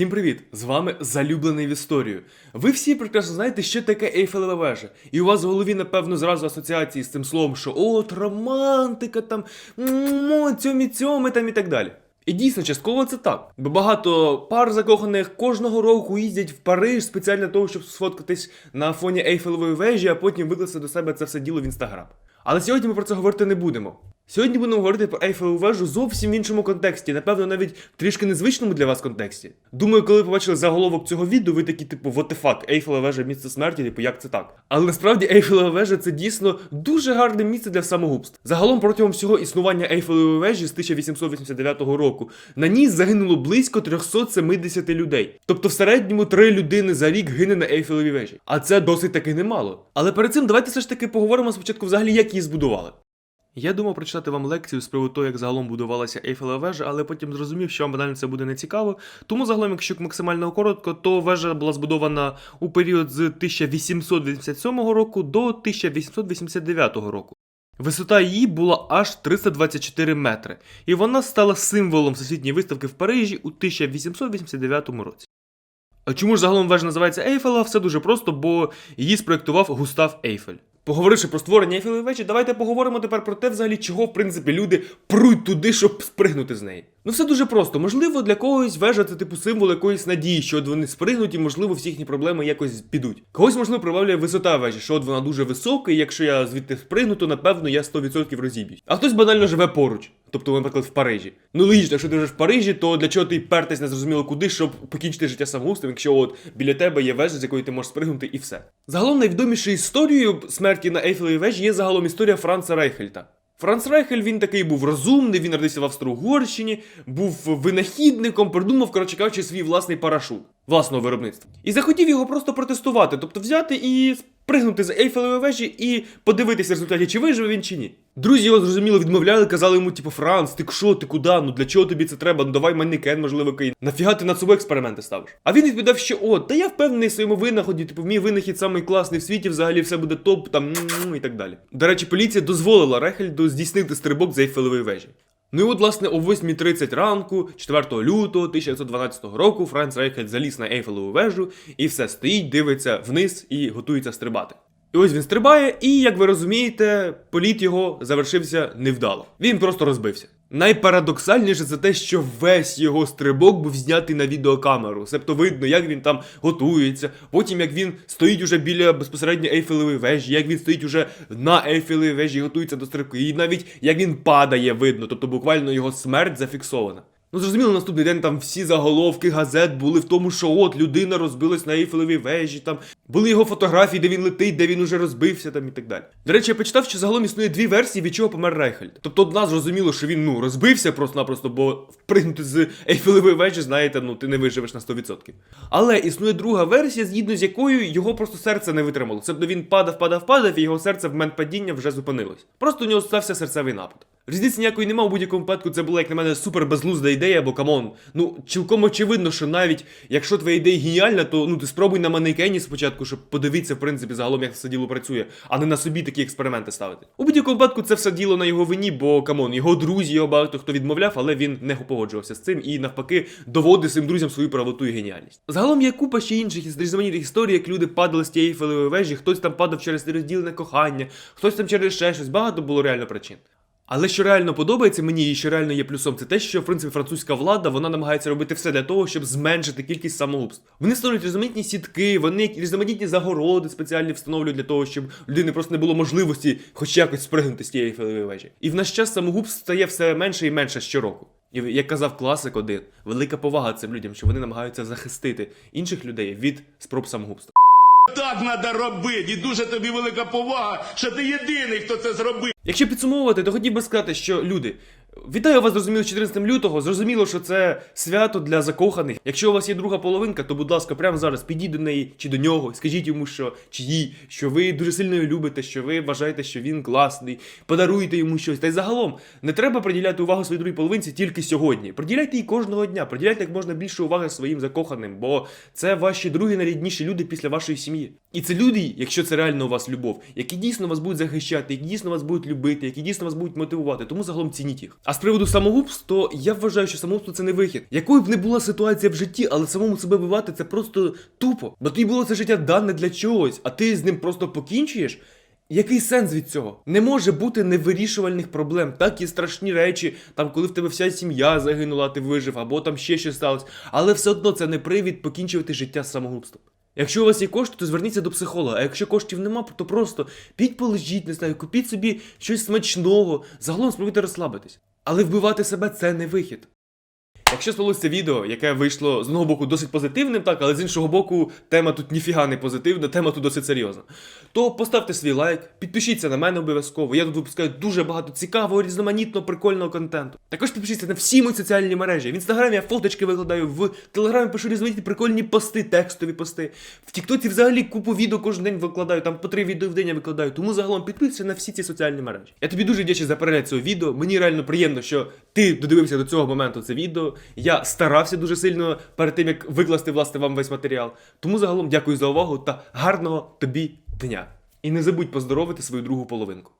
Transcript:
Всім привіт! З вами залюблений в історію. Ви всі прекрасно знаєте, що таке Ейфелева вежа. І у вас в голові, напевно, зразу асоціації з цим словом, що от романтика, там цьомі цьоми там і так далі. І дійсно, частково це так. Бо багато пар закоханих кожного року їздять в Париж спеціально для того, щоб сфоткатись на фоні Ейфелевої вежі, а потім викласти до себе це все діло в інстаграм. Але сьогодні ми про це говорити не будемо. Сьогодні будемо говорити про Ейфелеву вежу зовсім в іншому контексті, напевно, навіть трішки незвичному для вас контексті. Думаю, коли побачили заголовок цього відео, ви такі, типу, what the fuck, Ейфелева вежа місце смерті, типу, як це так? Але насправді Ейфелева вежа це дійсно дуже гарне місце для самогубств. Загалом протягом всього існування Ейфелевої вежі з 1889 року на ній загинуло близько 370 людей. Тобто в середньому три людини за рік гине на Ейфелевій вежі. А це досить таки немало. Але перед цим давайте все ж таки поговоримо спочатку взагалі, як її збудували. Я думав прочитати вам лекцію з приводу того, як загалом будувалася Ейфелева вежа, але потім зрозумів, що вам банально це буде не цікаво. Тому загалом, якщо максимально коротко, то вежа була збудована у період з 1887 року до 1889 року. Висота її була аж 324 метри, і вона стала символом всесвітньої виставки в Парижі у 1889 році. А чому ж загалом вежа називається Ейфела? Все дуже просто, бо її спроєктував Густав Ейфель. Поговоривши про створення Ейфелевої вежі, давайте поговоримо тепер про те, взагалі, чого в принципі люди пруть туди, щоб спригнути з неї. Ну все дуже просто. Можливо, для когось вежа це типу символ якоїсь надії, що от вони спригнуть і, можливо, всі їхні проблеми якось підуть. Когось, можливо, приваблює висота вежі, що от вона дуже висока, і якщо я звідти спригну, то напевно я 100% розіб'юсь. А хтось банально живе поруч. Тобто, наприклад, в Парижі. Ну логічно, якщо ти живеш в Парижі, то для чого ти пертись незрозуміло куди, щоб покінчити життя самогубством, якщо от біля тебе є вежа, з якої ти можеш спригнути, і все. Загалом найвідомішою історією смерті на Ейфелевій вежі є загалом історія Франца Рейхельта. Франц Райхель він такий був розумний, він родився в Австро-Угорщині, був винахідником, придумав, коротше кажучи, свій власний парашут власного виробництва. І захотів його просто протестувати, тобто взяти і спригнути з Ейфелевої вежі і подивитися в результаті, чи виживе він чи ні. Друзі його зрозуміло відмовляли, казали йому, типу, Франц, ти що, ти куди? Ну для чого тобі це треба? Ну давай манекен, можливо, кинь. Нафіга ти над собою експерименти ставиш? А він відповідав, що о, та я впевнений в своєму винаході, типу, мій винахід самий класний в світі, взагалі все буде топ, там і так далі. До речі, поліція дозволила Рехельду здійснити стрибок з Ейфелевої вежі. Ну і от, власне, о 8.30 ранку, 4 лютого 1912 року, Франц Рейхель заліз на Ейфелеву вежу і все стоїть, дивиться вниз і готується стрибати. І ось він стрибає, і, як ви розумієте, політ його завершився невдало. Він просто розбився. Найпарадоксальніше це те, що весь його стрибок був знятий на відеокамеру. Себто видно, як він там готується, потім як він стоїть уже біля безпосередньо Ейфелевої вежі, як він стоїть уже на Ейфелевій вежі готується до стрибку, і навіть як він падає, видно, тобто буквально його смерть зафіксована. Ну, зрозуміло, наступний день там всі заголовки газет були в тому, що от людина розбилась на Ейфелевій вежі, там були його фотографії, де він летить, де він уже розбився там і так далі. До речі, я почитав, що загалом існує дві версії, від чого помер Рейхельд. Тобто одна зрозуміло, що він ну розбився просто-напросто, бо впригнути з Ейфелевої вежі, знаєте, ну ти не виживеш на 100%. Але існує друга версія, згідно з якою його просто серце не витримало. Тобто він падав, падав, падав, і його серце в момент падіння вже зупинилось. Просто у нього стався серцевий напад. Різниці ніякої нема, у будь-якому випадку це була, як на мене, супер безглузда ідея, бо камон. Ну, цілком очевидно, що навіть якщо твоя ідея геніальна, то ну ти спробуй на манекені спочатку, щоб подивитися, в принципі, загалом, як це діло працює, а не на собі такі експерименти ставити. У будь-якому випадку це все діло на його вині, бо камон, його друзі, його багато хто відмовляв, але він не погоджувався з цим і навпаки доводив своїм друзям свою правоту і геніальність. Загалом є купа ще інших із різноманітних історій, як люди падали з тієї фелевої вежі, хтось там падав через нерозділене кохання, хтось там через ще щось. Багато було реально причин. Але що реально подобається мені і що реально є плюсом, це те, що в принципі французька влада вона намагається робити все для того, щоб зменшити кількість самогубств. Вони створюють різноманітні сітки, вони різноманітні загороди спеціальні встановлюють для того, щоб людини просто не було можливості хоч якось спригнути з тієї філевої вежі. І в наш час самогубств стає все менше і менше щороку. І як казав класик один, велика повага цим людям, що вони намагаються захистити інших людей від спроб самогубства. Так треба робити, і дуже тобі велика повага, що ти єдиний, хто це зробив. Якщо підсумовувати, то хотів би сказати, що люди. Вітаю вас, зрозуміло, 14 лютого. Зрозуміло, що це свято для закоханих. Якщо у вас є друга половинка, то будь ласка, прямо зараз підіть до неї чи до нього, скажіть йому, що чи їй, що ви дуже сильно його любите, що ви вважаєте, що він класний, подаруйте йому щось. Та й загалом не треба приділяти увагу своїй другій половинці тільки сьогодні. Приділяйте їй кожного дня, приділяйте як можна більше уваги своїм закоханим, бо це ваші другі найрідніші люди після вашої сім'ї. І це люди, якщо це реально у вас любов, які дійсно вас будуть захищати, які дійсно вас будуть любити, які дійсно вас будуть мотивувати. Тому загалом цініть їх. А з приводу самогубств, то я вважаю, що самогубство це не вихід. Якою б не була ситуація в житті, але самому себе вбивати це просто тупо. Бо тобі було це життя дане для чогось, а ти з ним просто покінчуєш. Який сенс від цього? Не може бути невирішувальних проблем. Так і страшні речі, там коли в тебе вся сім'я загинула, ти вижив, або там ще щось сталося. Але все одно це не привід покінчувати життя з самогубством. Якщо у вас є кошти, то зверніться до психолога. А якщо коштів нема, то просто підь полежіть, не знаю, купіть собі щось смачного, загалом спробуйте розслабитись. Але вбивати себе це не вихід. Якщо це відео, яке вийшло з одного боку досить позитивним, так, але з іншого боку, тема тут ніфіга не позитивна, тема тут досить серйозна. То поставте свій лайк, підпишіться на мене обов'язково. Я тут випускаю дуже багато цікавого, різноманітного, прикольного контенту. Також підпишіться на всі мої соціальні мережі. В інстаграмі я фоточки викладаю, в телеграмі пишу різноманітні прикольні пости, текстові пости. В Тіктоці взагалі купу відео кожен день викладаю, там по три відео в день я викладаю. Тому загалом підписуйся на всі ці соціальні мережі. Я тобі дуже вдячний за перегляд цього відео. Мені реально приємно, що ти додивився до цього моменту це відео. Я старався дуже сильно перед тим, як викласти власне вам весь матеріал. Тому загалом дякую за увагу та гарного тобі дня. І не забудь поздоровити свою другу половинку.